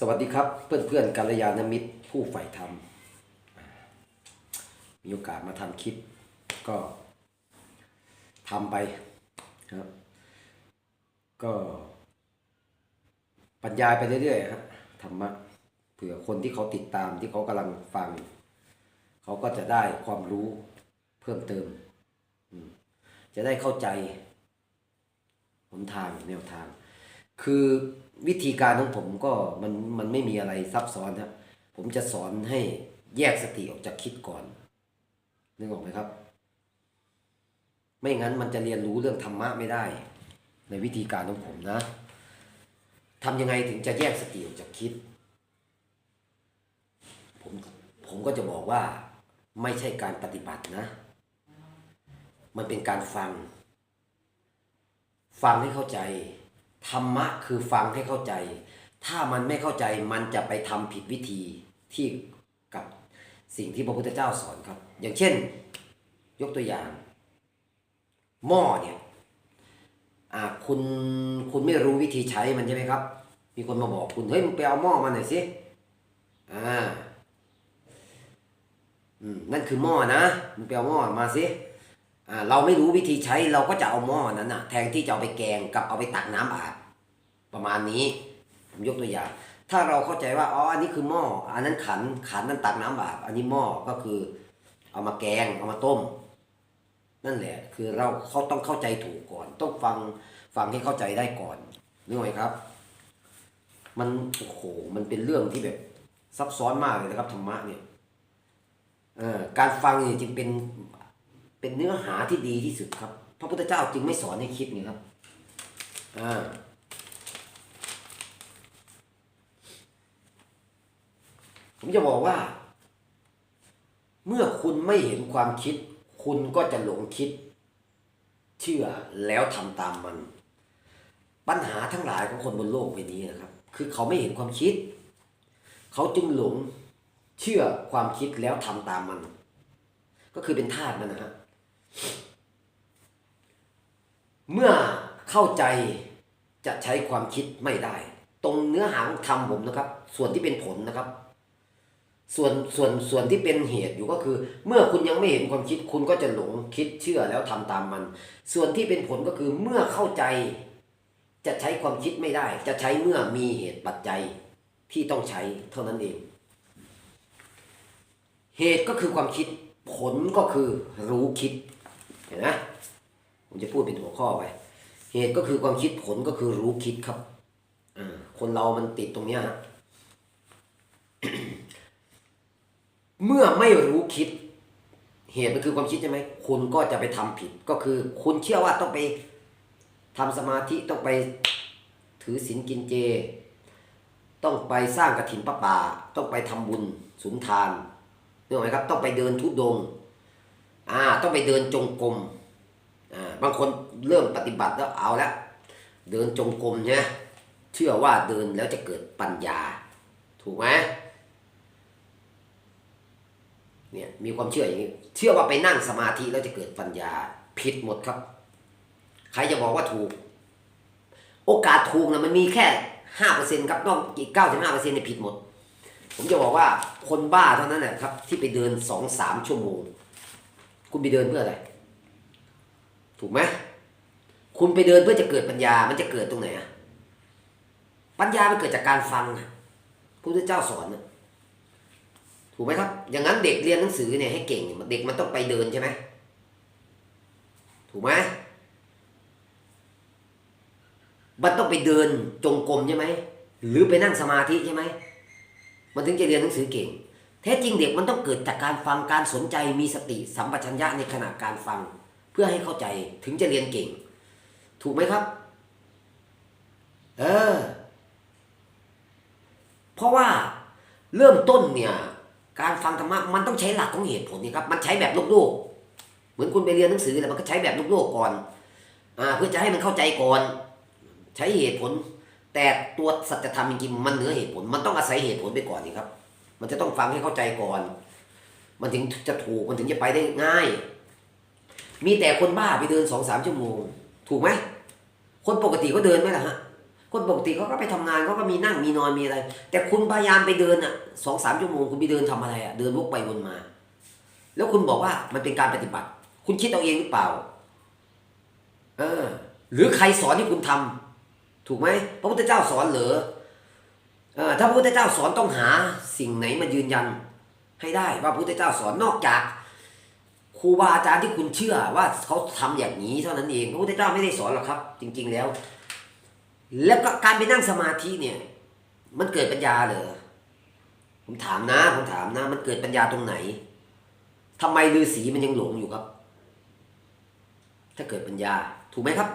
สวัสดีครับเพื่อนเพื่อนกัลยาณมิตรผู้ใฝ่ธรรม มีโอกาสมาทำคลิปก็ทำไปครับก็บรรยายไปเรื่อยๆครับธรรมะเผื่อคนที่เขาติดตามที่เขากำลังฟัง เขาก็จะได้ความรู้เพิ่มเติมอืมจะได้เข้าใจหนทางแนวทาง คือวิธีการของผมก็มันมันไม่มีอะไรซับซ้อนครับผมจะสอนให้แยกสติออกจากคิดก่อนนึกออกไหมครับ ไม่งั้นมันจะเรียนรู้เรื่องธรรมะไม่ได้ ในวิธีการของผมนะทำยังไงถึงจะแยกสติออกจากคิด ผมผมก็จะบอกว่าไม่ใช่การปฏิบัตินะ มันเป็นการฟัง ฟังให้เข้าใจ ธรรมะคือฟังให้เข้าใจ ถ้ามันไม่เข้าใจมันจะไปทำผิดวิธีที่กับสิ่งที่พระพุทธเจ้าสอนครับ อย่างเช่น ยกตัวอย่าง หม้อเนี่ยอาคุณคุณไม่รู้วิธีใช้มันใช่ไหมครับ มีคนมาบอกคุณเฮ้ยมึงไปเอาหม้อมาหน่อยสิอ่าอืมนั่นคือหม้อนะมึงไปเอาหม้อมาสิอ่าเราไม่รู้วิธีใช้เราก็จะเอาหม้อนั้นนะแทนที่จะเอาไปแกงกับเอาไปตักน้ำอาบ ประมาณนี้ผมยกตัวอย่าง ถ้าเราเข้าใจว่าอ๋ออันนี้คือหม้ออันนั้นขันขันนั้นตักน้ำอาบอันนี้หม้อก็คือ เอามาแกงเอามาต้ม นั่นแหละ คือเราเขาต้องเข้าใจถูกก่อน ต้องฟังฟังให้เข้าใจได้ก่อนนึกไหมครับ มันโอ้โหมันเป็นเรื่องที่แบบซับซ้อนมากเลยนะครับธรรมะเนี่ยเอ่อการฟังเนี่ยจึงเป็นเป็นเนื้อหาที่ดีที่สุดครับ พระพุทธเจ้าจึงไม่สอนให้คิดไงครับอ่า ผมจะบอกว่า เมื่อคุณไม่เห็นความคิด คุณก็จะหลงคิด เชื่อแล้วทำตามมัน ปัญหาทั้งหลายของคนบนโลกใบนี้นะครับ คือเขาไม่เห็นความคิด เขาจึงหลงเชื่อความคิดแล้วทำตามมัน ก็คือเป็นทาสมันนะฮะเมื่อเข้าใจจะใช้ความคิดไม่ได้ ตรงเนื้อหาของธรรมผมนะครับ ส่วนที่เป็นผลนะครับ ส่วนส่วนส่วนที่เป็นเหตุอยู่ก็คือ เมื่อคุณยังไม่เห็นความคิดคุณก็จะหลงคิดเชื่อแล้วทำตามมัน ส่วนที่เป็นผลก็คือเมื่อเข้าใจ จะใช้ความคิดไม่ได้ จะใช้เมื่อมีเหตุปัจจัยที่ต้องใช้เท่านั้นเอง เหตุก็คือความคิดผลก็คือรู้คิดเห็นไหมผมจะพูดเป็นหัวข้อไปเหตุก็คือความคิดผลก็คือรู้คิดครับอ่าคนเรามันติดตรงเนี้ยฮะ เมื่อไม่รู้คิด เหตุมันคือความคิดใช่ไหมคุณก็จะไปทำผิดก็คือ คุณเชื่อว่าต้องไปทำสมาธิต้องไปถือศีลกินเจ ต้องไปสร้างกฐินพระป่า ต้องไปทำบุญสุนทานนึกออกไหมครับ ต้องไปเดินทุดงอ่าต้องไปเดินจงกรมอ่าบางคนเริ่มปฏิบัติแล้วเอาละเดินจงกรมเนี่ยเชื่อว่าเดินแล้วจะเกิดปัญญา ถูกไหม เนี่ยมีความเชื่ออย่างนี้ เชื่อว่าไปนั่งสมาธิแล้วจะเกิดปัญญาผิดหมดครับ ใครจะบอกว่าถูก โอกาสถูกนะมันมีแค่ห้าเปอร์เซ็นต์ครับนอกอีกเก้าสิบห้าเปอร์เซ็นต์เนี่ยผิดหมด ผมจะบอกว่าคนบ้าเท่านั้นแหละครับ ที่ไปเดินสองสามชั่วโมง คุณไปเดินเพื่ออะไร ถูกไหมคุณไปเดินเพื่อจะเกิดปัญญามันจะเกิดตรงไหนอะปัญญามันเกิดจากการฟังนะพระพุทธเจ้าสอนนะ ถูกไหมครับ อย่างนั้นเด็กเรียนหนังสือเนี่ยให้เก่ง เด็กมันต้องไปเดินใช่ไหมถูกไหมมันต้องไปเดินจงกรมใช่ไหมหรือไปนั่งสมาธิใช่ไหมมันถึงจะเรียนหนังสือเก่ง แท้จริงเด็กมันต้องเกิดจากการฟังการสนใจมีสติสัมปชัญญะในขณะการฟัง เพื่อให้เข้าใจถึงจะเรียนเก่ง ถูกไหมครับ เออ เพราะว่าเริ่มต้นเนี่ย การฟังธรรมะมันต้องใช้หลักของเหตุผลนี่ครับ มันใช้แบบลกโลกๆ เหมือนคุณไปเรียนหนังสือแหละมันก็ใช้แบบลกโลกๆก่อนอ่าเพื่อจะให้มันเข้าใจก่อน ใช้เหตุผล แต่ตัวสัจธรรมจริงๆมันเหนือเหตุผล มันต้องอาศัยเหตุผลไปก่อนนี่ครับ มันจะต้องฟังให้เข้าใจก่อน มันถึงจะถูกมันถึงจะไปได้ง่าย มีแต่คนบ้าไปเดินสองสามชั่วโมง ถูกไหมคนปกติก็เดินไหมล่ะฮะ คนปกติเขาก็ไปทำงานเขาก็มีนั่งมีนอนมีอะไร แต่คุณพยายามไปเดินอะสองสามชั่วโมงคุณไปเดินทำอะไรอะเดินวกไปวนมา แล้วคุณบอกว่ามันเป็นการปฏิบัติ คุณคิดเอาเองหรือเปล่าเออหรือใครสอนให้คุณทำถูกไหมพระพุทธเจ้าสอนเหรอเออถ้าพระพุทธเจ้าสอนต้องหาสิ่งไหนมายืนยัน ให้ได้ว่าพระพุทธเจ้าสอนนอกจากครูบาอาจารย์ที่คุณเชื่อว่าเขาทำอย่างนี้เท่านั้นเองพระพุทธเจ้าไม่ได้สอนหรอกครับ จริง ๆ แล้ว แล้วก็การไปนั่งสมาธิเนี่ย มันเกิดปัญญาเหรอผมถามนะผมถามนะ มันเกิดปัญญาตรงไหนทำไมฤาษีมันยังหลงอยู่ครับ ถ้าเกิดปัญญาถูกไหมครับ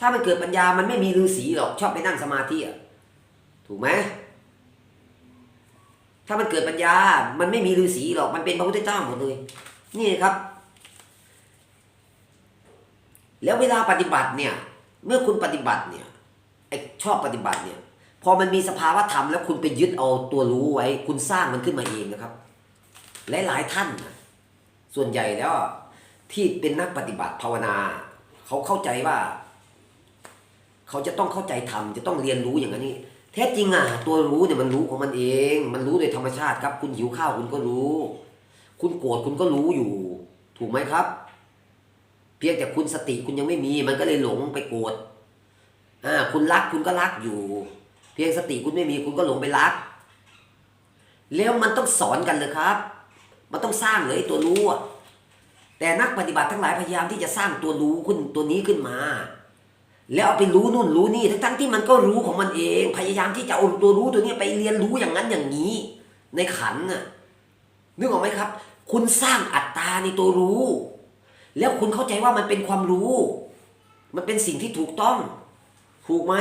ถ้ามันเกิดปัญญามันไม่มีฤาษีหรอกชอบไปนั่งสมาธิอะถูกไหมถ้ามันเกิดปัญญา มันไม่มีฤาษีหรอกมันเป็นพระพุทธเจ้าหมดเลยนี่ครับ แล้วเวลาปฏิบัติเนี่ย เมื่อคุณปฏิบัติเนี่ยไอชอบปฏิบัติเนี่ย พอมันมีสภาวะธรรมแล้วคุณไปยึดเอาตัวรู้ไว้ คุณสร้างมันขึ้นมาเองนะครับ หลายๆท่าน ส่วนใหญ่แล้วที่เป็นนักปฏิบัติภาวนา เขาเข้าใจว่า เขาจะต้องเข้าใจธรรมจะต้องเรียนรู้อย่างนี้แท้จริงอะตัวรู้เนี่ยมันรู้ของมันเอง มันรู้โดยธรรมชาติครับ คุณหิวข้าวคุณก็รู้ คุณโกรธคุณก็รู้อยู่ ถูกไหมครับ เพียงแต่คุณสติคุณยังไม่มี มันก็เลยหลงไปโกรธอ่าคุณรักคุณก็รักอยู่ เพียงสติคุณไม่มีคุณก็หลงไปรัก แล้วมันต้องสอนกันเลยครับ มันต้องสร้างเลยตัวรู้แต่นักปฏิบัติทั้งหลายพยายามที่จะสร้างตัวรู้ขึ้นตัวนี้ขึ้นมา แล้วเอาไปรู้นู่นรู้นี่ทั้งทั้งๆที่มันก็รู้ของมันเอง พยายามที่จะเอาตัวรู้ตัวนี้ไปเรียนรู้อย่างนั้นอย่างนี้ ในขันน่ะนึกออกไหมครับ คุณสร้างอัตตาในตัวรู้ แล้วคุณเข้าใจว่ามันเป็นความรู้ มันเป็นสิ่งที่ถูกต้อง ถูกไหม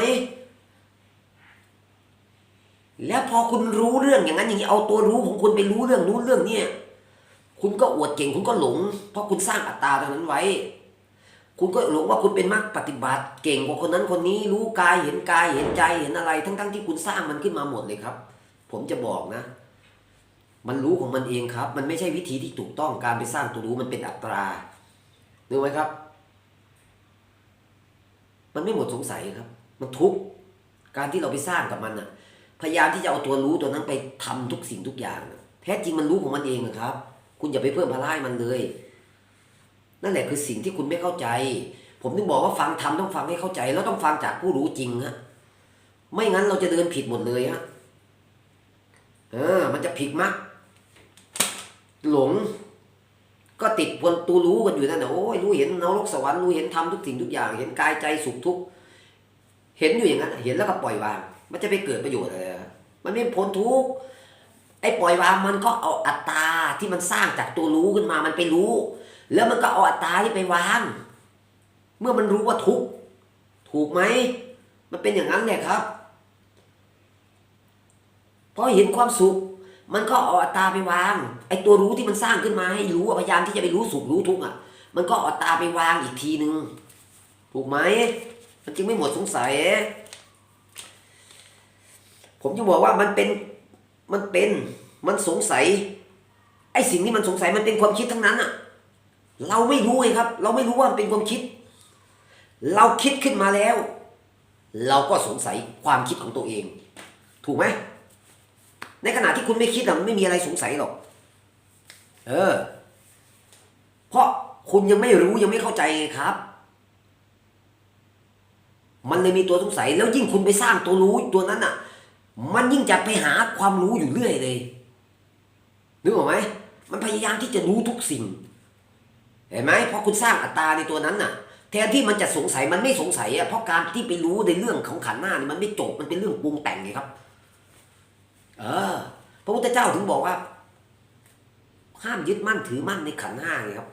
แล้วพอคุณรู้เรื่องอย่างนั้นอย่างนี้เอาตัวรู้ของคุณไปรู้เรื่องรู้เรื่องเนี่ยคุณก็อวดเก่งคุณก็หลง เพราะคุณสร้างอัตตาตรงนั้นไว้ คุณก็หลงว่าคุณเป็นมักปฏิบัติ เก่งกว่าคนนั้นคนนี้รู้กายเห็นกายเห็นใจเห็นอะไร ทั้งๆที่คุณสร้างมันขึ้นมาหมดเลยครับ ผมจะบอกนะ มันรู้ของมันเองครับ มันไม่ใช่วิธีที่ถูกต้องการไปสร้างตัวรู้มันเป็นอัตรา นึกไหมครับ มันไม่หมดสงสัยครับ มันทุกการที่เราไปสร้างกับมันอะพยายามที่จะเอาตัวรู้ตัวนั้นไปทำทุกสิ่งทุกอย่างแท้จริงมันรู้ของมันเองนะครับ คุณอย่าไปเพิ่มภาระให้มันเลย นั่นแหละคือสิ่งที่คุณไม่เข้าใจ ผมถึงบอกว่าฟังทำต้องฟังให้เข้าใจ แล้วต้องฟังจากผู้รู้จริงฮะไม่งั้นเราจะเดินผิดหมดเลยฮะเออ มันจะผิดมักหลง ก็ติดบนตัวรู้กันอยู่นั่นนะโอ้ยรู้เห็นนรกสวรรค์รู้เห็นทำทุกสิ่งทุกอย่าง เห็นกายใจสุขทุกข์เห็นอยู่อย่างนั้น เห็นแล้วก็ปล่อยวาง มันจะไปเกิดประโยชน์อะไรมันไม่พ้นทุกข์ไอ้ปล่อยวางมันก็เอาอัตตาที่มันสร้างจากตัวรู้ขึ้นมามันไปรู้ แล้วมันก็เอาอัตตาที่ไปวาง เมื่อมันรู้ว่าทุกข์ถูกไหมมันเป็นอย่างนั้นแหละครับพอเห็นความสุข มันก็เอาอัตตาไปวาง ไอตัวรู้ที่มันสร้างขึ้นมาให้รู้พยายามที่จะไปรู้สุขรู้ทุกข์อะ มันก็เอาอัตตาไปวางอีกทีหนึ่งถูกไหม มันจึงไม่หมดสงสัย ผมจะบอกว่ามันเป็น มันเป็น มันสงสัย ไอสิ่งที่มันสงสัยมันเป็นความคิดทั้งนั้นอะ เราไม่รู้ไงครับ เราไม่รู้ว่ามันเป็นความคิด เราคิดขึ้นมาแล้ว เราก็สงสัยความคิดของตัวเอง ถูกไหม ในขณะที่คุณไม่คิดอะไม่มีอะไรสงสัยหรอก เออ เพราะคุณยังไม่รู้ยังไม่เข้าใจไงครับ มันเลยมีตัวสงสัย แล้วยิ่งคุณไปสร้างตัวรู้ตัวนั้นอะมันยิ่งจะไปหาความรู้อยู่เรื่อยเลยนึกออกไหมมันพยายามที่จะรู้ทุกสิ่ง เห็นไหมเพราะคุณสร้างอัตตาในตัวนั้นน่ะ แทนที่มันจะสงสัยมันไม่สงสัยอะเพราะการที่ไปรู้ในเรื่องของขันหน้านี่มันไม่จบมันเป็นเรื่องปรุงแต่งไงครับ เออ พระพุทธเจ้าถึงบอกว่า ห้ามยึดมั่นถือมั่นในขันห้าไงครับ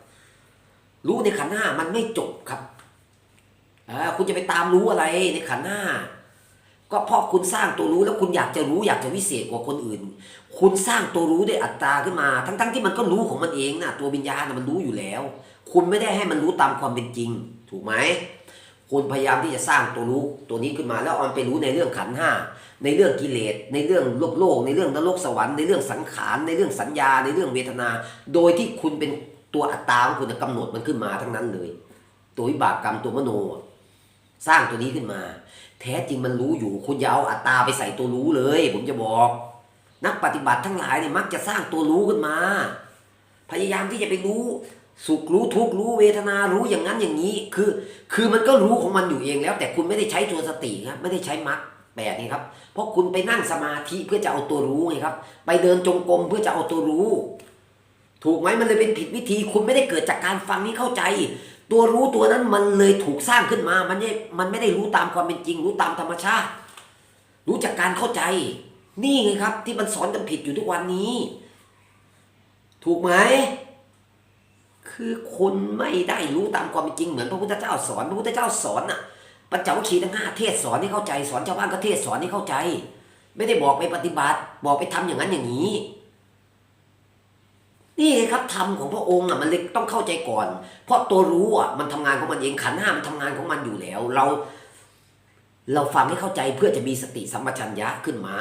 รู้ในขันห้ามันไม่จบครับเออคุณจะไปตามรู้อะไรในขันห้าก็เพราะคุณสร้างตัวรู้แล้วคุณอยากจะรู้อยากจะวิเศษกว่าคนอื่น คุณสร้างตัวรู้ด้วยอัตตราขึ้นมา ทั้งๆที่มันก็รู้ของมันเองนะตัววิญญาณนะมันรู้อยู่แล้ว คุณไม่ได้ให้มันรู้ตามความเป็นจริง ถูกไหม คุณพยายามที่จะสร้างตัวรู้ตัวนี้ขึ้นมาแล้วเอนไปรู้ในเรื่องขันห้าในเรื่องกิเลสในเรื่องโลกโลก ในเรื่องนรกสวรรค์ในเรื่องสังขารในเรื่องสัญญาในเรื่องเวทนา โดยที่คุณเป็นตัวอัตตาของคุณน่ะกำหนดมันขึ้นมาทั้งนั้นเลย ตัววิบากกรรมตัวมโน สร้างตัวนี้ขึ้นมา แท้จริงมันรู้อยู่ คุณอย่าเอาอัตตาไปใส่ตัวรู้เลย ผมจะบอก นักปฏิบัติทั้งหลายเนี่ยมักจะสร้างตัวรู้ขึ้นมา พยายามที่จะไปรู้ สุขรู้ทุกรู้เวทนารู้อย่างนั้นอย่างนี้ คือ คือมันก็รู้ของมันอยู่เองแล้ว แต่คุณไม่ได้ใช้ตัวสติครับไม่ได้ใช้มรรคแปดนี่ครับ เพราะคุณไปนั่งสมาธิเพื่อจะเอาตัวรู้ไงครับ ไปเดินจงกรมเพื่อจะเอาตัวรู้ ถูกไหมมันเลยเป็นผิดวิธี คุณไม่ได้เกิดจากการฟังนี้เข้าใจ ตัวรู้ตัวนั้นมันเลยถูกสร้างขึ้นมา มันไม่มันไม่ได้รู้ตามความเป็นจริง รู้ตามธรรมชาติ รู้จากการเข้าใจ นี่ไงครับ ที่มันสอนกันผิดอยู่ทุกวันนี้ ถูกไหม คือคนไม่ได้รู้ตามความเป็นจริงเหมือนพระพุทธเจ้าสอนพระพุทธเจ้าสอนน่ะปัญจวัคคีย์ทั้งห้าเทศสอนให้เข้าใจสอนชาวบ้านก็เทศสอนให้เข้าใจ ไม่ได้บอกไปปฏิบัติ บอกไปทำอย่างนั้นอย่างนี้ นี่ครับธรรมของพระองค์อะมันเลยต้องเข้าใจก่อน เพราะตัวรู้อะมันทำงานของมันเองขันห้ามันทำงานของมันอยู่แล้ว เรา เราฟังให้เข้าใจเพื่อจะมีสติสัมปชัญญะขึ้นมา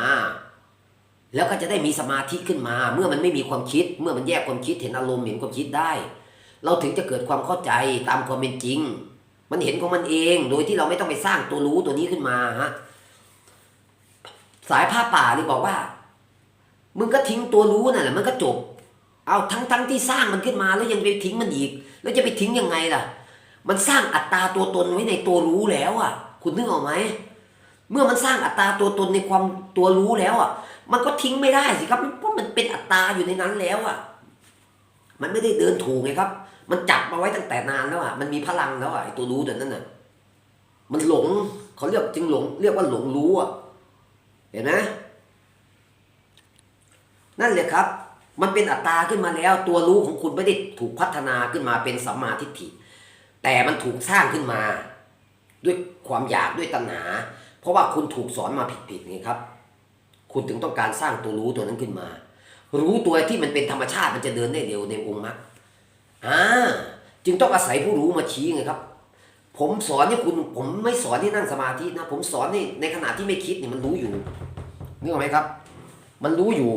แล้วก็จะได้มีสมาธิขึ้นมา เมื่อมันไม่มีความคิด เมื่อมันแยกความคิดเห็นอารมณ์เห็นความคิดได้ เราถึงจะเกิดความเข้าใจตามความเป็นจริง มันเห็นของมันเองโดยที่เราไม่ต้องไปสร้างตัวรู้ตัวนี้ขึ้นมาฮะสายผ้าป่านี่บอกว่า มึงก็ทิ้งตัวรู้นั่นแหละมันก็จบ เอาทั้งทั้งที่สร้างมันขึ้นมาแล้วยังไปทิ้งมันอีก แล้วจะไปทิ้งยังไงล่ะ มันสร้างอัตราตัวตนไว้ในตัวรู้แล้วอะ คุณนึกออกไหมเมื่อมันสร้างอัตราตัวตนในความตัวรู้แล้วอะ มันก็ทิ้งไม่ได้สิครับเพราะมันเป็นอัตราอยู่ในนั้นแล้วอะ มันไม่ได้เดินถูกไงครับ มันจับมาไว้ตั้งแต่นานแล้วอะมันมีพลังแล้วอะไอตัวรู้ตัวนั้นน่ะมันหลงเขาเรียกจึงหลง เรียกว่าหลงรู้อะเห็นไหมนั่นแหละครับ มันเป็นอัตตราขึ้นมาแล้ว ตัวรู้ของคุณไม่ได้ถูกพัฒนาขึ้นมาเป็นสัมมาทิฏฐิ แต่มันถูกสร้างขึ้นมา ด้วยความอยากด้วยตัณหา เพราะว่าคุณถูกสอนมาผิดๆไงครับ คุณถึงต้องการสร้างตัวรู้ตัวนั้นขึ้นมา รู้ตัวที่มันเป็นธรรมชาติมันจะเดินได้เร็วในองค์มรรค อ่าจึงต้องอาศัยผู้รู้มาชี้ไงครับ ผมสอนให้คุณผมไม่สอนให้นั่งสมาธินะ ผมสอนในในขณะที่ไม่คิดเนี่ยมันรู้อยู่นึกออกไหมครับ มันรู้อยู่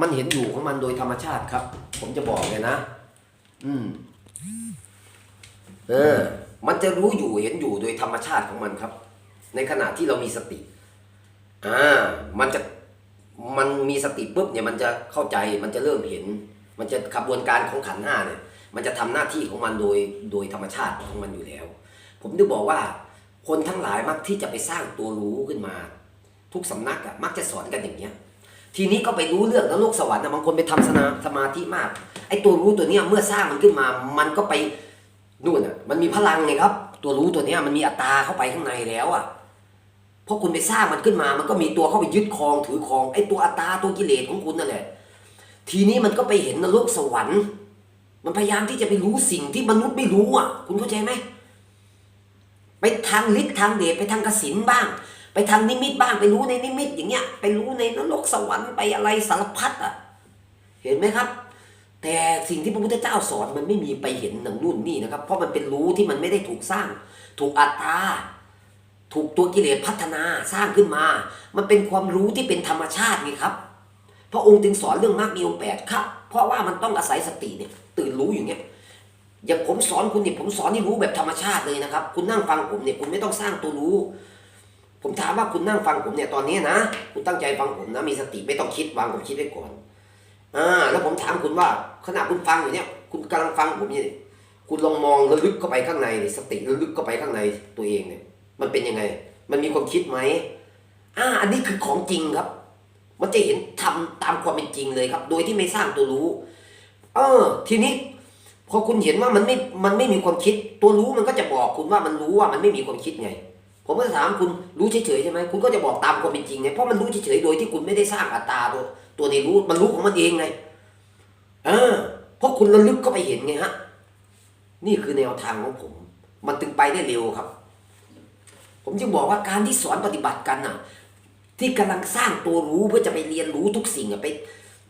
มันเห็นอยู่ของมันโดยธรรมชาติครับ ผมจะบอกเลยนะ อืม เออ มันจะรู้อยู่เห็นอยู่โดยธรรมชาติของมันครับ ในขณะที่เรามีสติอ่ามันจะมันมีสติปุ๊บเนี่ยมันจะเข้าใจมันจะเริ่มเห็น มันจะขบวนการของขันห้าเนี่ย มันจะทำหน้าที่ของมันโดยโดยธรรมชาติของมันอยู่แล้ว ผมถึงบอกว่า คนทั้งหลายมักที่จะไปสร้างตัวรู้ขึ้นมา ทุกสำนักอะมักจะสอนกันอย่างเนี้ยทีนี้ก็ไปรู้เรื่องนรกสวรรค์นะบางคนไปทำสนาสมาธิมากไอ้ตัวรู้ตัวเนี้ยเมื่อสร้างมันขึ้นมา มันก็ไปนู่นอะมันมีพลังไงครับ ตัวรู้ตัวเนี้ยมันมีอัตราเข้าไปข้างในแล้วอะเพราะคุณไปสร้างมันขึ้นมา มันก็มีตัวเข้าไปยึดครองถือครองไอ้ตัวอัตราตัวกิเลสของคุณนั่นแหละ ทีนี้มันก็ไปเห็นนรกสวรรค์ มันพยายามที่จะไปรู้สิ่งที่มนุษย์ไม่รู้อะ คุณเข้าใจไหมไปทางฤทธิ์ทางเดชไปทางกสินบ้าง ไปทางนิมิตบ้างไปรู้ในนิมิตอย่างเงี้ย ไปรู้ในนรกสวรรค์ไปอะไรสารพัดอะ เห็นไหมครับ แต่สิ่งที่พระพุทธเจ้าสอนมันไม่มีไปเห็นหนังนู่นนี่นะครับ เพราะมันเป็นรู้ที่มันไม่ได้ถูกสร้าง ถูกอัตตาถูกตัวกิเลสพัฒนาสร้างขึ้นมา มันเป็นความรู้ที่เป็นธรรมชาติไงครับ พระองค์จึงสอนเรื่องมรรคมีองค์แปดครับ เพราะว่ามันต้องอาศัยสติเนี่ยตื่นรู้อย่างเงี้ยอย่างผมสอนคุณเนี่ยผมสอนให้รู้แบบธรรมชาติเลยนะครับ คุณนั่งฟังผมเนี่ยคุณไม่ต้องสร้างตัวรู้ ผมถามว่าคุณนั่งฟังผมเนี่ยตอนนี้นะ คุณตั้งใจฟังผมนะ มีสติไม่ต้องคิดวางผมคิดไว้ก่อนอ่าแล้วผมถามคุณว่าขณะคุณฟังอยู่เนี่ย คุณกำลังฟังผมเนี่ยคุณลองมองระลึกเข้าไปข้างในสติระลึกเข้าไปข้างในตัวเองเนี่ย มันเป็นยังไง มันมีความคิดไหมอ่า อันนี้คือของจริงครับ มันจะเห็นทำตามความเป็นจริงเลยครับ โดยที่ไม่สร้างตัวรู้ เออ ทีนี้ พอคุณเห็นว่ามันไม่ มันไม่มีความคิด ตัวรู้มันก็จะบอกคุณว่ามันรู้ว่ามันไม่มีความคิดไง ผมก็ถามคุณรู้เฉยๆใช่ไหมคุณก็จะบอกตามความเป็นจริงไง เพราะมันรู้เฉยๆโดยที่คุณไม่ได้สร้างอัตตราตัวตัวในรู้ มันรู้ของมันเองไง เออ เพราะคุณระลึกก็ไปเห็นไงฮะ นี่คือแนวทางของผม มันถึงไปได้เร็วครับ ผมจึงบอกว่าการที่สอนปฏิบัติกันน่ะ ที่กำลังสร้างตัวรู้เพื่อจะไปเรียนรู้ทุกสิ่งอะไป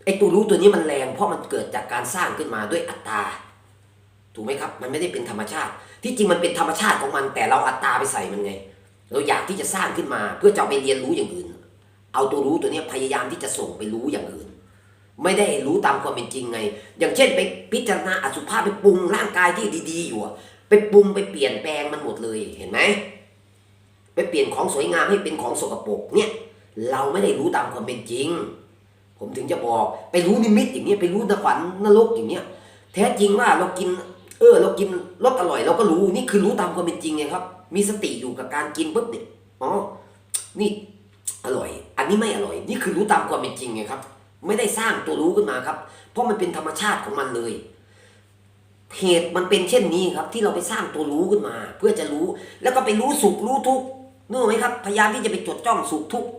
ไอตัวรู้ตัวนี้มันแรง เพราะมันเกิดจากการสร้างขึ้นมาด้วยอัตตราถูกไหมครับ มันไม่ได้เป็นธรรมชาติ ที่จริงมันเป็นธรรมชาติของมัน แต่เราอัตตราไปใส่มันไง เราอยากที่จะสร้างขึ้นมา เพื่อจะไปเรียนรู้อย่างอื่น เอาตัวรู้ตัวนี้พยายามที่จะส่งไปรู้อย่างอื่น ไม่ได้รู้ตามความเป็นจริงไง อย่างเช่นไปพิจารณาอสุภะไปปรุงร่างกายที่ดี ๆ อยู่ไปปรุงไปเปลี่ยนแปลงมันหมดเลยเห็นไหมไปเปลี่ยนของสวยงามให้เป็นของสกปรกเนี่ย เราไม่ได้รู้ตามความเป็นจริง ผมถึงจะบอกไปรู้นิมิตอย่างเงี้ยไปรู้นฝันนรกอย่างเงี้ยแท้จริงว่าเรากิน เออ เรากินรสอร่อย เราก็รู้นี่คือรู้ตามความเป็นจริงไงครับ มีสติอยู่กับการกินปุ๊บเนี่ยอ๋อนี่อร่อย อันนี้ไม่อร่อย นี่คือรู้ตามความเป็นจริงไงครับ ไม่ได้สร้างตัวรู้ขึ้นมาครับ เพราะมันเป็นธรรมชาติของมันเลยเหตุมันเป็นเช่นนี้ครับ ที่เราไปสร้างตัวรู้ขึ้นมา เพื่อจะรู้ แล้วก็ไปรู้สุขรู้ทุกข์นึกออกไหมครับ พยายามที่จะไปจดจ้องสุขทุกข์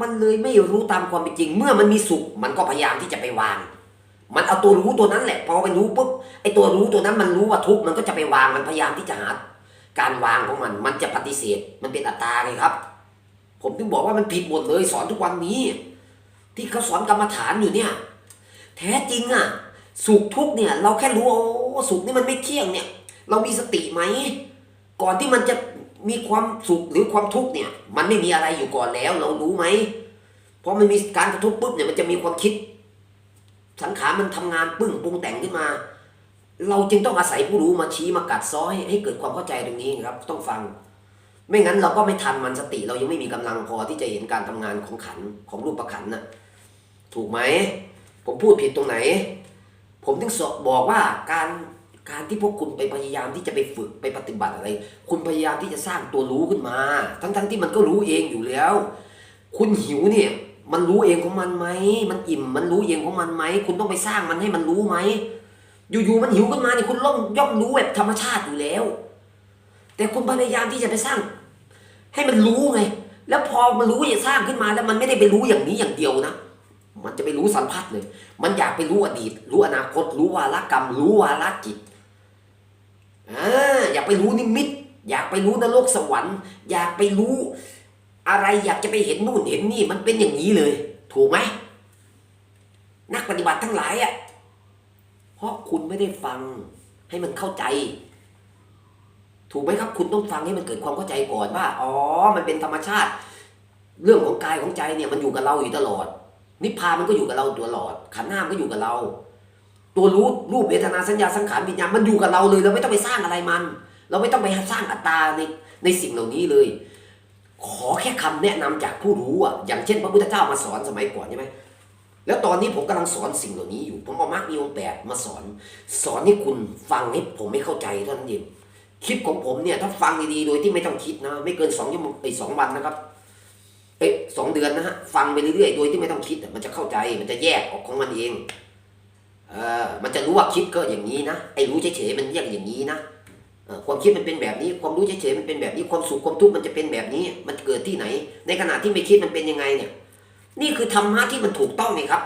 มันเลยไม่รู้ตามความเป็นจริง เมื่อมันมีสุข มันก็พยายามที่จะไปวาง มันเอาตัวรู้ตัวนั้นแหละ พอไปรู้ปุ๊บไอ้ตัวรู้ตัวนั้นมันรู้ว่าทุกข์มันก็จะไปวางมันพยายามที่จะหา การวางของมัน มันจะปฏิเสธ มันเป็นอัตตาไงครับ ผมถึงบอกว่ามันผิดหมดเลยสอนทุกวันนี้ ที่เขาสอนกรรมฐานอยู่เนี่ย แท้จริงอะสุขทุกข์เนี่ย เราแค่รู้ว่าโอ้สุขนี่มันไม่เที่ยงเนี่ย เรามีสติไหมก่อนที่มันจะ มีความสุขหรือความทุกข์เนี่ย มันไม่มีอะไรอยู่ก่อนแล้ว เรารู้ไหมเพราะมันมีการกระทบปุ๊บเนี่ยมันจะมีความคิด สังขารมันทำงานปึ้งปรุงแต่งขึ้นมา เราจึงต้องอาศัยผู้รู้มาชี้มากัดซ้อให้เกิดความเข้าใจตรงนี้ครับ ต้องฟัง ไม่งั้นเราก็ไม่ทันมันสติ เรายังไม่มีกำลังพอที่จะเห็นการทำงานของขันของรูปประขันน่ะ ถูกไหมผมพูดผิดตรงไหน ผมถึงบอกว่าการ การที่พวกคุณไปพยายามที่จะไปฝึกไปปฏิบัติอะไร คุณพยายามที่จะสร้างตัวรู้ขึ้นมา ทั้งๆทที่มันก็รู้เองอยู่แล้ว คุณหิวเนี่ย มันรู้เองของมันไหม มันอิ่ม มันรู้เองของมันไหม คุณต้องไปสร้างมันให้มันรู้ไหม อยู่ๆมันหิวขึ้นมาเนี่ยคุณย่อมย่อมรู้แบบธรรมชาติอยู่แล้ว แต่คุณพยายามที่จะไปสร้าง ให้มันรู้ไง แล้วพอมันรู้อย่าสร้างขึ้นมาแล้วมันไม่ได้ไปรู้อย่างนี้อย่างเดียวนะมันจะไปรู้สัมผัสเลย มันอยากไปรู้อดีต รู้อนาคต รู้วาระกรรม รู้วาระจิต อ่าอยากไปรู้นิมิต อยากไปรู้นรกสวรรค์ อยากไปรู้อะไรอยากจะไปเห็นนู่นเห็นนี่มันเป็นอย่างนี้เลย ถูกไหมนักปฏิบัติทั้งหลายอะเพราะคุณไม่ได้ฟังให้มันเข้าใจ ถูกไหมครับ คุณต้องฟังให้มันเกิดความเข้าใจก่อนว่าอ๋อ มันเป็นธรรมชาติ เรื่องของกายของใจเนี่ยมันอยู่กับเราอยู่ตลอด นิพพานมันก็อยู่กับเราตลอดขันธ์ห้ามันก็อยู่กับเรา ตัวรู้รูปเวทนาสัญญาสังขารวิญญาณมันอยู่กับเราเลยเราไม่ต้องไปสร้างอะไรมัน เราไม่ต้องไปสร้างอัตตาในในสิ่งเหล่านี้เลย ขอแค่คำแนะนำจากผู้รู้อะอย่างเช่น พระพุทธเจ้ามาสอนสมัยก่อนใช่ไหมแล้วตอนนี้ผมกำลังสอนสิ่งเหล่านี้อยู่ผมเอามรรคมีองค์แปดมาสอน สอนให้คุณฟังให้ผมไม่เข้าใจเท่านั้นเองคลิปของผมเนี่ยถ้าฟังดีๆโดยที่ไม่ต้องคิดนะ ไม่เกินสองชั่วโมงไอ้สองวันนะครับเอ๊ะสองเดือนนะฮะฟังไปเรื่อยๆโดยที่ไม่ต้องคิดมันจะเข้าใจมันจะแยกออกของมันเอง เออมันจะรู้ว่าคิดก็อย่างนี้นะไอ้รู้เฉยๆมันแยกอย่างนี้นะความคิดมันเป็นแบบนี้ ความรู้เฉยๆมันเป็นแบบนี้ความสุขความทุกข์มันจะเป็นแบบนี้ มันเกิดที่ไหน ในขณะที่ไม่คิดมันเป็นยังไงเนี่ย นี่คือธรรมะที่มันถูกต้องไงครับ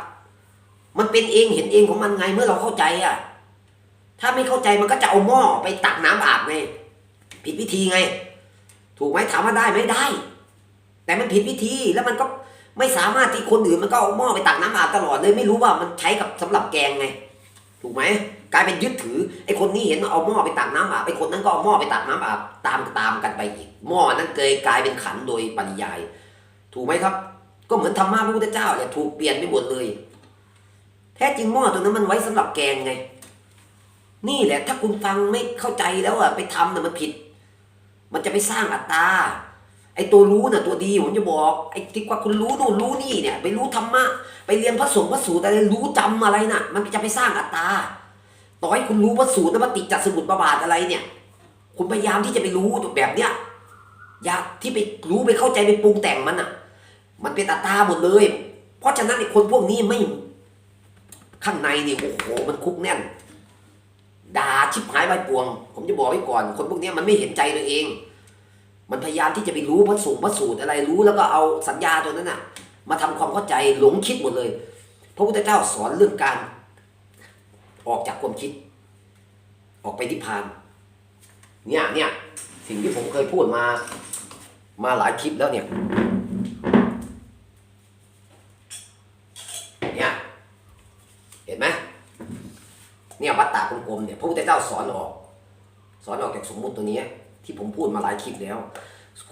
มันเป็นเองเห็นเองของมันไงเมื่อเราเข้าใจอะ ถ้าไม่เข้าใจมันก็จะเอาหม้อไปตักน้ำอาบไงผิดวิธีไง ถูกไหมถามว่าได้ไหมได้ แต่มันผิดวิธีแล้วมันก็ ไม่สามารถที่คนอื่นมันก็เอาหม้อไปตักน้ำอาบตลอดเลยไม่รู้ว่ามันใช้กับสำหรับแกงไง ถูกไหมกลายเป็นยึดถือไอ้คนนี้เห็นเอาหม้อไปตักน้ำอาบไอ้คนนั้นก็เอาหม้อไปตักน้ำอาบตามตามกันไปอีกหม้อนั้นเกยกลายเป็นขันโดยปริยาย ถูกไหมครับ ก็เหมือนธรรมะพระพุทธเจ้าเนี่ยถูกเปลี่ยนไปหมดเลย แท้จริงหม้อตัวนั้นมันไว้สำหรับแกงไง นี่แหละถ้าคุณฟังไม่เข้าใจแล้วอะไปทำน่ะมันผิด มันจะไปสร้างอัตตา ไอ้ตัวรู้น่ะตัวดีผมจะบอกไอ้ที่ว่าคุณรู้นู่นรู้นี่เนี่ย ไปรู้ธรรมะไปเรียนพระสงฆ์พระสูตรอะไรรู้จำอะไรน่ะ มันจะไปสร้างอัตตาต่อให้คุณรู้พระสูตรนะปฏิจจสมุปบาทอะไรเนี่ย คุณพยายามที่จะไปรู้แบบเนี้ยอย่าที่ไปรู้ไปเข้าใจไปปรุงแต่งมันอะ มันเป็นอัตตาหมดเลย เพราะฉะนั้นไอ้คนพวกนี้ไม่ ข้างในเนี่ยโอ้โหมันคุกแน่นด่าชิบหายใบปวง ผมจะบอกไว้ก่อน คนพวกนี้มันไม่เห็นใจตัวเอง มันพยายามที่จะไปรู้พระสูงพระสูตรอะไรรู้ แล้วก็เอาสัญญาตัวนั้นน่ะ มาทำความเข้าใจหลงคิดหมดเลย พระพุทธเจ้าสอนเรื่องการ ออกจากความคิด ออกไปนิพพาน เนี่ยเนี่ยสิ่งที่ผมเคยพูดมา มาหลายคลิปแล้วเนี่ยเนี่ยเห็นไหมเนี่ยวัตตากลมๆเนี่ยพระพุทธเจ้าสอนออก สอนออกจากสมมุติตัวนี้ ที่ผมพูดมาหลายคลิปแล้ว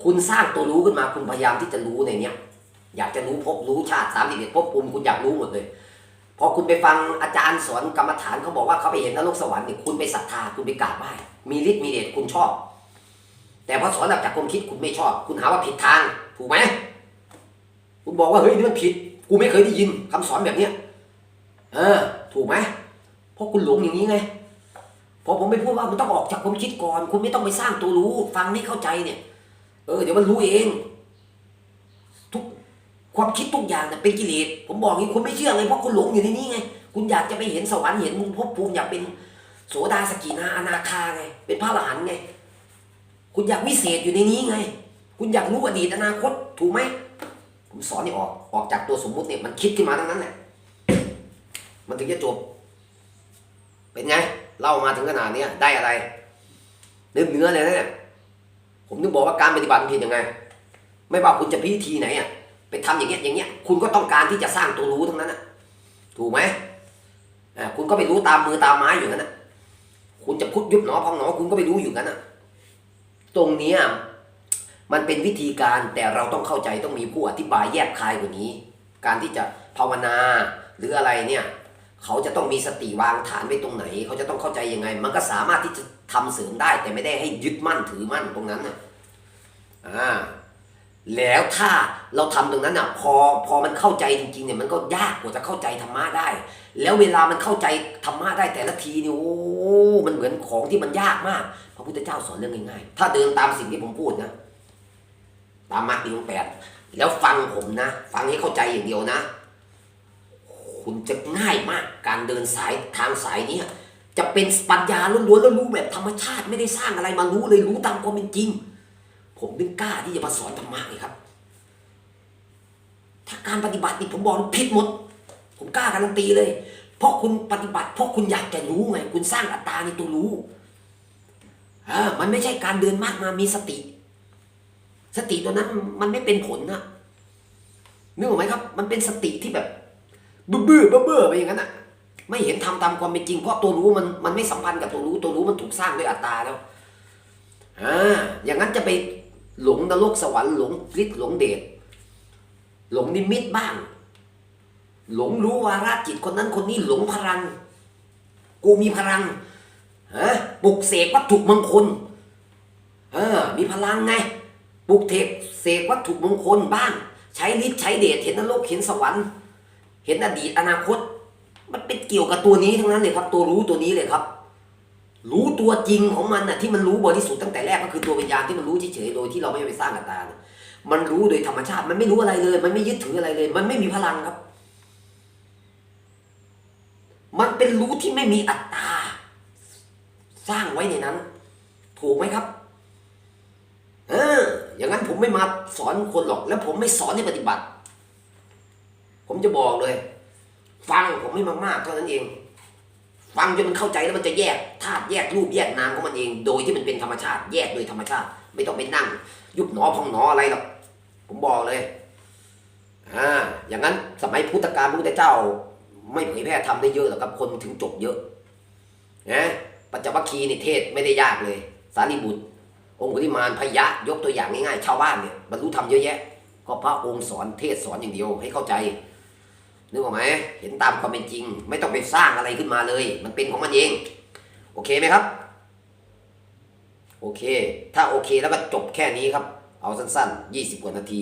คุณสร้างตัวรู้ขึ้นมาคุณพยายามที่จะรู้ในเนี้ยอยากจะรู้พบรู้ชาติสามสิบเอ็ดพบภูมิคุณอยากรู้หมดเลย พอคุณไปฟังอาจารย์สอนกรรมฐานเขาบอกว่าเขาไปเห็นนรกสวรรค์เนี่ยคุณไปศรัทธาคุณไปกราบไหว้มีฤทธิ์มีเดชคุณชอบ แต่พอสอนหลักจากความคิดคุณไม่ชอบ คุณหาว่าผิดทางถูกไหมคุณบอกว่าเฮ้ยนี่มันผิด กูไม่เคยได้ยินคำสอนแบบเนี้ยเออ ถูกไหมเพราะคุณหลงอย่างนี้ไง พอผมไม่พูดว่ามันต้องออกจากความคิดก่อน คุณไม่ต้องไปสร้างตัวรู้ ฟังให้เข้าใจเนี่ย เออ เดี๋ยวมันรู้เอง ทุกความคิดทุกอย่างน่ะเป็นกิเลสผมบอกงี้คุณไม่เชื่อไงเพราะคุณหลงอยู่ในนี้ไง คุณอยากจะไปเห็นสวรรค์เห็นมุมภพภูมิอยากเป็นโสดาสกินาอนาคาไง เป็นพระอรหันต์ไง คุณอยากวิเศษอยู่ในนี้ไง คุณอยากรู้อดีตอนาคตถูกไหมผมสอนนี่ออกออกจากตัวสมมุติเนี่ยมันคิดขึ้นมาทั้งนั้นแหละมันถึงจะจบเป็นไง เล่ามาถึงขนาดนี้ได้อะไรเนื้อเนื้อเลยนะเนี่ยผมนึกบอกว่าการปฏิบัติผิดยังไง ไม่ว่าคุณจะพิธีไหนอะไปทำอย่างเงี้ยอย่างเงี้ยคุณก็ต้องการที่จะสร้างตัวรู้ทั้งนั้นอะถูกไหมอ่าคุณก็ไปรู้ตามมือตามไม้อยู่นั่นน่ะคุณจะพุทธยุบหนอพองหนอคุณก็ไปรู้อยู่กันน่ะตรงเนี้ยมันเป็นวิธีการแต่เราต้องเข้าใจต้องมีผู้อธิบายแยกคายกว่านี้ การที่จะภาวนาหรืออะไรเนี่ย เขาจะต้องมีสติวางฐานไว้ตรงไหน เขาจะต้องเข้าใจยังไง มันก็สามารถที่จะทำเสริมได้ แต่ไม่ได้ให้ยึดมั่นถือมั่นตรงนั้นนะอ่าแล้วถ้าเราทำตรงนั้นอะ พอพอมันเข้าใจจริงๆเนี่ยมันก็ยากกว่าจะเข้าใจธรรมะได้ แล้วเวลามันเข้าใจธรรมะได้แต่ละทีนี่โอ้มันเหมือนของที่มันยากมาก พระพุทธเจ้าสอนเรื่องง่ายๆถ้าเดินตามสิ่งที่ผมพูดนะตามมรรคปีองแปดแล้วฟังผมนะ ฟังให้เข้าใจอย่างเดียวนะ คุณจะง่ายมากการเดินสายทางสายนี้จะเป็นปัญญาล้วนๆแล้วรู้แบบธรรมชาติไม่ได้สร้างอะไรมารู้เลยรู้ตามความเป็นจริง ผมถึงกล้าที่จะมาสอนธรรมะเลยครับ ถ้าการปฏิบัตินี่ผมบอกผิดหมด ผมกล้าการันตีเลย เพราะคุณปฏิบัติ เพราะคุณอยากจะรู้ไง คุณสร้างอัตตาในตัวรู้อ่ามันไม่ใช่การเดินมากมามีสติ สติตัวนั้นมันไม่เป็นผลนะนึกออกไหมครับ มันเป็นสติที่แบบ บื้อบื้อเบ้อเบ้อไปอย่างนั้นอะ ไม่เห็นทำตามความเป็นจริง เพราะตัวรู้มันมันไม่สัมพันธ์กับตัวรู้ ตัวรู้มันถูกสร้างด้วยอัตตาแล้วอ่าอย่างนั้นจะไปหลงนรกสวรรค์หลงฤทธิ์หลงเดชหลงนิมิตบ้าง หลงรู้วาระจิตคนนั้นคนนี้หลงพลัง กูมีพลังฮะปลุกเสกวัตถุมงคลเออ มีพลังไงปลุกเทกเสกวัตถุมงคลบ้าง ใช้ฤทธิ์ใช้เดชเห็นนรกเห็นสวรรค์ เห็นอดีตอนาคต มันเป็นเกี่ยวกับตัวนี้ทั้งนั้นเลยครับ ตัวรู้ตัวนี้เลยครับ รู้ตัวจริงของมันน่ะที่มันรู้บริสุทธิ์ตั้งแต่แรกก็คือตัววิญญาณที่มันรู้เฉยๆโดยที่เราไม่ไปสร้างอัตตานะมันรู้โดยธรรมชาติ มันไม่รู้อะไรเลย มันไม่ยึดถืออะไรเลย มันไม่มีพลังครับ มันเป็นรู้ที่ไม่มีอัตตา สร้างไว้ในนั้น ถูกไหมครับ เออ อย่างนั้นผมไม่มาสอนคนหรอก แล้วผมไม่สอนให้ปฏิบัติ ผมจะบอกเลย ฟังผมไม่มากๆเท่านั้นเอง ฟังจนมันเข้าใจแล้วมันจะแยกธาตุแยกรูปแยกนามของมันเอง โดยที่มันเป็นธรรมชาติ แยกโดยธรรมชาติ ไม่ต้องไปนั่ง ยุบหนอพองหนออะไรหรอกผมบอกเลยอ่าอย่างนั้นสมัยพุทธกาลพระพุทธเจ้า ไม่เผยแพร่ทำได้เยอะหรอกครับคนถึงจบเยอะนะปัจจวัคคีย์นี่เทศไม่ได้ยากเลย สารีบุตร องคุลิมานพยะยกตัวอย่างง่ายๆ ชาวบ้านเนี่ยบรรลุธรรมเยอะแยะ ก็พระองค์สอนเทศสอนอย่างเดียวให้เข้าใจ นึกออกไหมเห็นตามความเป็นจริง ไม่ต้องไปสร้างอะไรขึ้นมาเลย มันเป็นของมันเอง โอเคไหมครับ โอเค ถ้าโอเคแล้วก็จบแค่นี้ครับ เอาสั้นๆ 20 กว่านาที